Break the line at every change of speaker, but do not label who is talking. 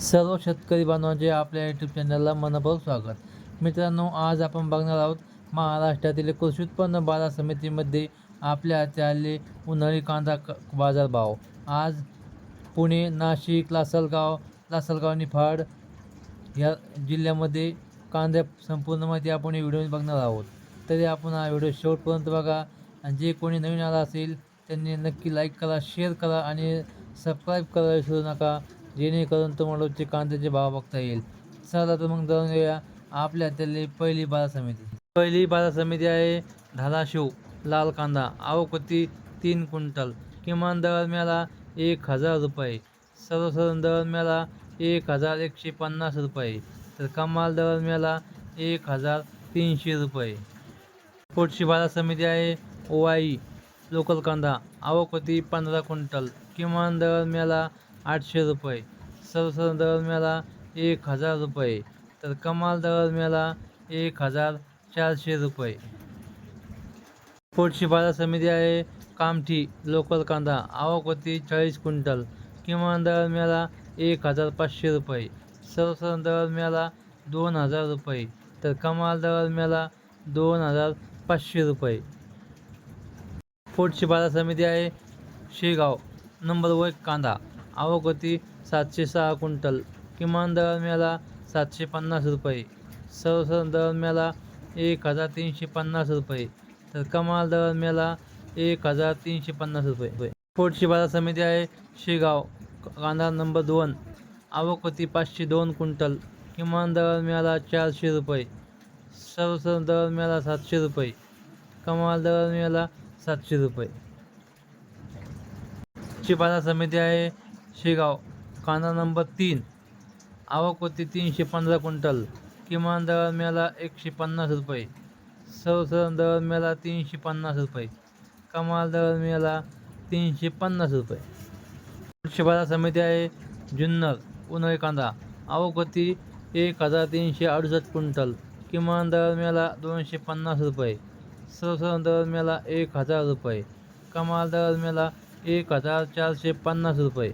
सर्व शेतकरी बांधवांचे आपल्या यूट्यूब चॅनलला मनपूर्वक स्वागत. मित्रांनो आज आपण बघणार आहोत महाराष्ट्रातील कृषी उत्पन्न बाजार समितीमध्ये आपल्या हाती उन्हाळी कांदा क बाजारभाव आज पुणे नाशिक लासलगाव लासलगाव निफाड या जिल्ह्यामध्ये कांद्या संपूर्ण माहिती आपण व्हिडिओ बघणार आहोत. तरी आपण हा व्हिडिओ शेवटपर्यंत बघा. आणि जे कोणी नवीन आला असेल त्यांनी नक्की लाईक करा शेअर करा आणि सबस्क्राईब करायला विसरू नका. जेणेकरून तुम्हाला कांद्याचे भाव बघता येईल. चला तर मग जाऊन घेऊया आपल्या हातातली पहिली बाजार समिती. पहिली बाजार समिती आहे धाराशिव लाल कांदा आवक तीन क्विंटल. किमान दर मिळाला एक हजार रुपये. सर्वसाधारण दर मिळाला एक हजार एकशे पन्नास रुपये. तर कमाल दर मिळाला एक हजार तीनशे रुपये. पुढची बाजार समिती आहे ओवाई लोकल कांदा आवक होती पंधरा क्विंटल. किमान दर मिळाला आठशे रुपये. सरसर दर मिळाला एक हजार रुपये. तर कमाल दर मिळाला एक हजार चारशे रुपये. पोटशी बाजार समिती आहे कामठी लोकल कांदा आवक होती चाळीस क्विंटल. किमान दर मिळाला एक हजार पाचशे रुपये. सरसर दर मिळाला दोन हजार रुपये. तर कमाल दर मिळाला दोन हजार पाचशे रुपये. पोटशी बाजार समिती आहे शेगाव नंबर वन कांदा. आवक होती सातशे सहा क्विंटल. किमान दर सातशे पन्नास रुपये. सर्वसाधारण दर एक हजार तीनशे पन्नास रुपये. तर कमाल दर एक हजार तीनशे पन्नास रुपये. पोटची बाजार समिती आहे शेगाव कांदा नंबर दोन. आवक होती पाचशे दोन क्विंटल. किमान दर चारशे रुपये. सर्वसाधारण दर सातशे रुपये. कमाल दर मिळाला सातशे रुपये. ची बाजार समिती आहे शेगाव कांदा नंबर तीन. आवक होती तीनशे पंधरा क्विंटल. किमान दर एकशे पन्नास रुपये. सर्वसाधारण दर तीनशे पन्नास रुपये. कमाल दर तीनशे पन्नास रुपये. पुढची बाजार समिती आहे जुन्नर उन्हाळी कांदा. आवक होती एक हजार तीनशे अडुसष्ट क्विंटल. किमान दर दोनशे पन्नास रुपये. सर्वसाधारण दर एक हजार रुपये. कमाल दर एक हजार चारशे पन्नास रुपये.